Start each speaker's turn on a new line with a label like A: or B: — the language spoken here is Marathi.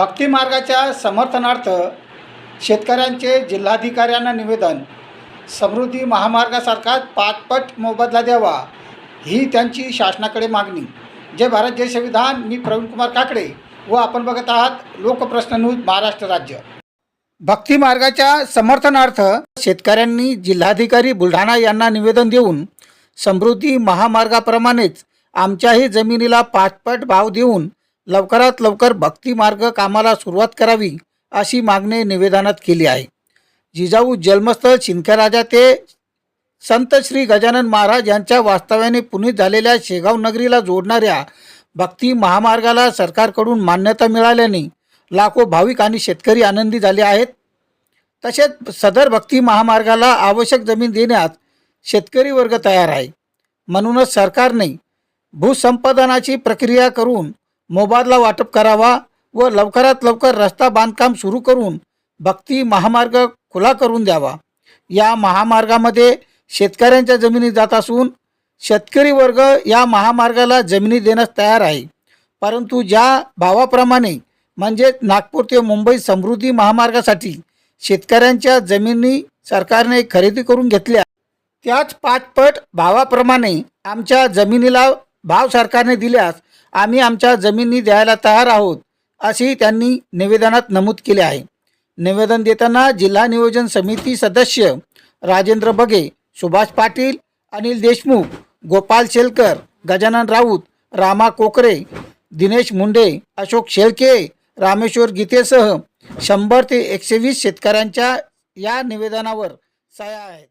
A: भक्तिमार्गाच्या समर्थनार्थ शेतकऱ्यांचे जिल्हाधिकाऱ्यांना निवेदन. समृद्धी महामार्गासारखा पाचपट मोबदला द्यावा ही त्यांची शासनाकडे मागणी. जय भारत जय संविधान. मी प्रवीणकुमार काकडे व आपण बघत आहात लोकप्रश्न न्यूज महाराष्ट्र राज्य. भक्ती मार्गाच्या समर्थनार्थ शेतकऱ्यांनी जिल्हाधिकारी बुलढाणा यांना निवेदन देऊन समृद्धी महामार्गाप्रमाणेच आमच्याही जमिनीला पाचपट भाव देऊन लवकरात लवकर भक्ती मार्ग कामाला सुरुवात करावी अशी मागणी निवेदनात केली आहे. जिजाऊ जन्मस्थळ शिंदखेराजा ते संत श्री गजानन महाराज यांच्या वास्तव्याने पुनीत झालेल्या शेगाव नगरीला जोडणाऱ्या भक्ती महामार्गाला सरकारकडून मान्यता मिळाल्याने लाखो भाविक आणि शेतकरी आनंदी झाले आहेत. तसेच सदर भक्ती महामार्गाला आवश्यक जमीन देण्यात शेतकरी वर्ग तयार आहे. म्हणूनच सरकारने भूसंपादनाची प्रक्रिया करून मोबादला वाटप करावा व लवकरात लवकर रस्ता बांधकाम सुरू करून भक्ती महामार्ग खुला करून द्यावा. या महामार्गामध्ये शेतकऱ्यांच्या जमिनी जात असून शेतकरी वर्ग या महामार्गाला जमिनी देण्यास तयार आहे. परंतु ज्या भावाप्रमाणे म्हणजे नागपूर ते मुंबई समृद्धी महामार्गासाठी शेतकऱ्यांच्या जमिनी सरकारने खरेदी करून घेतल्या त्याच पाचपट भावाप्रमाणे आमच्या जमिनीला भाव सरकारने दिल्यास आम्ही आमच्या जमिनी द्यायला तयार आहोत असेही त्यांनी निवेदनात नमूद केले आहे. निवेदन देताना जिल्हा नियोजन समिती सदस्य राजेंद्र बगे सुभाष पाटील अनिल देशमुख गोपाल शेलकर गजानन राऊत रामा कोकरे दिनेश मुंडे अशोक शेळके रामेश्वर गीतेसह शंभर ते एकशे वीस शेतकऱ्यांच्या या निवेदनावर सह्या आहेत.